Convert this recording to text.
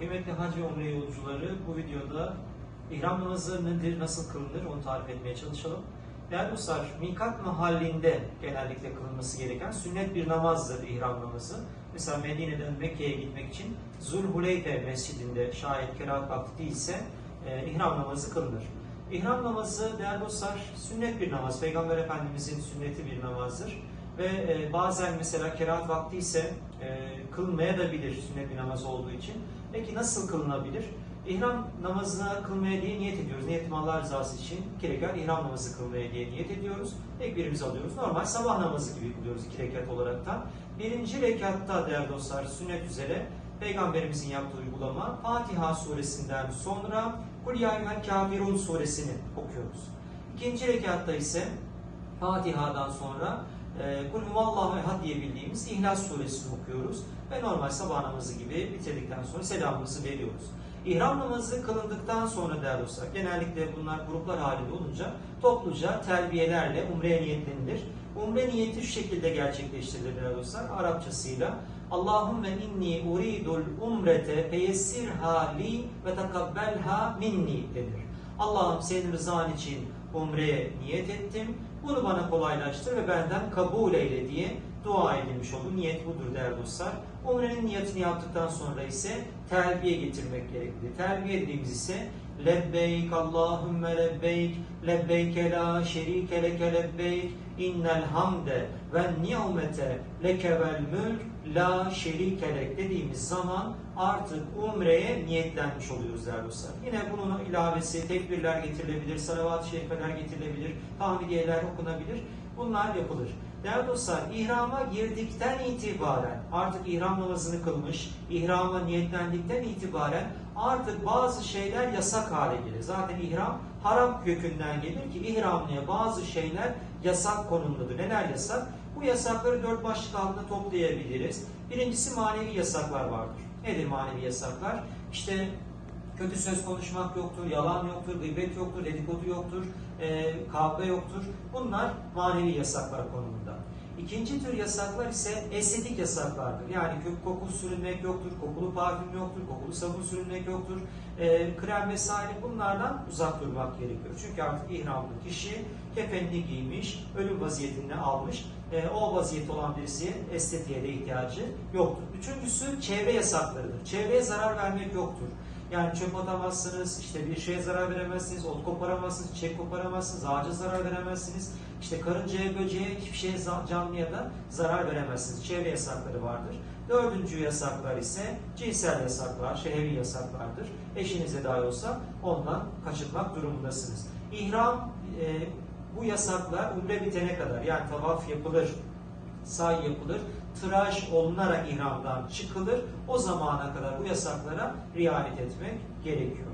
Kıymetli hac ve umre yolcuları bu videoda ihram namazı nedir, nasıl kılınır onu tarif etmeye çalışalım. Değerli dostlar, mikat mahallinde genellikle kılınması gereken sünnet bir namazdır ihram namazı. Mesela Medine'den Mekke'ye gitmek için Zulhuleyfe mescidinde şayet kerahat vakti değilse e, ihram namazı kılınır. İhram namazı değerli dostlar sünnet bir namaz. Peygamber Efendimizin sünneti bir namazdır. Ve e, bazen mesela kerahat vakti ise e, kılmaya da bilir sünnet bir namaz olduğu için. Peki nasıl kılınabilir? İhram namazına kılmaya diye niyet ediyoruz. Niyetim Allah rızası için iki rekat ihram namazı kılmaya diye niyet ediyoruz. Tekbirimizi alıyoruz. Normal sabah namazı gibi kılıyoruz iki rekat olaraktan. Birinci rekatta değerli dostlar sünnet üzere Peygamberimizin yaptığı uygulama Fatiha suresinden sonra Kul ya eyyuhel kafirun suresini okuyoruz. İkinci rekatta ise Fatiha'dan sonra e, Kul huvallahu ehad diye bildiğimiz İhlas suresini okuyoruz ve normal sabah namazı gibi bitirdikten sonra selamımızı veriyoruz. İhram namazı kılındıktan sonra değerli dostlar, genellikle bunlar gruplar halinde olunca topluca telbiyelerle umreye niyetlenilir. Umre niyeti şu şekilde gerçekleştirilir değerli dostlar, Arapçasıyla Allahümme inni uridul umrete feyessirha li ve tekabbelha minni denir. Allah'ım senin rızan için umreye niyet ettim. Bunu bana kolaylaştır ve benden kabul eyle diye dua edilmiş oldu. Niyet budur değerli dostlar. Umrenin niyetini yaptıktan sonra ise telbiye getirmek gerekli. Telbiye dediğimiz ise Lebbeyk Allahümme lebbeyk Lebbeyke la şerike leke lebbeyk innel hamde ve nimete leke vel mülk la şerike lek dediğimiz zaman artık umreye niyetlenmiş oluyoruz değerli dostlar. Yine bunun ilavesi tekbirler getirilebilir, salavat-ı şerifeler getirilebilir, tahmidiyeler okunabilir. Bunlar yapılır. Değerli dostlar, ihrama girdikten itibaren artık ihram namazını kılmış, ihrama niyetlendikten itibaren artık bazı şeyler yasak hale gelir. Zaten ihram haram kökünden gelir ki ihramlıya bazı şeyler yasak konumdadır. Neler yasak? Bu yasakları dört başlık altında toplayabiliriz. Birincisi manevi yasaklar vardır. Nedir manevi yasaklar? İşte kötü söz konuşmak yoktur, yalan yoktur, gıybet yoktur, dedikodu yoktur, e, kavga yoktur. Bunlar manevi yasaklar konumunda. İkinci tür yasaklar ise estetik yasaklardır. Yani kök koku sürünmek yoktur, kokulu parfüm yoktur, kokulu sabun sürünmek yoktur, e, krem vesaire bunlardan uzak durmak gerekiyor. Çünkü artık ihramlı kişi kefenini giymiş, ölüm vaziyetini almış. E, o vaziyet olan birisi estetiğe de ihtiyacı yoktur. Üçüncüsü çevre yasaklarıdır. Çevreye zarar vermek yoktur. Yani çöp atamazsınız, işte bir şeye zarar veremezsiniz, ot koparamazsınız, çiçek koparamazsınız, ağaca zarar veremezsiniz. İşte karıncaya, böceğe, hiçbir şeye canlıya da zarar veremezsiniz. Çevre yasakları vardır. Dördüncü yasaklar ise cinsel yasaklar, şehvi yasaklardır. Eşinize dahi olsa ondan kaçınmak durumundasınız. İhram e, bu yasaklar umre bitene kadar yani tavaf yapılır, say yapılır, tıraş olunarak ihramdan çıkılır. O zamana kadar bu yasaklara riayet etmek gerekiyor.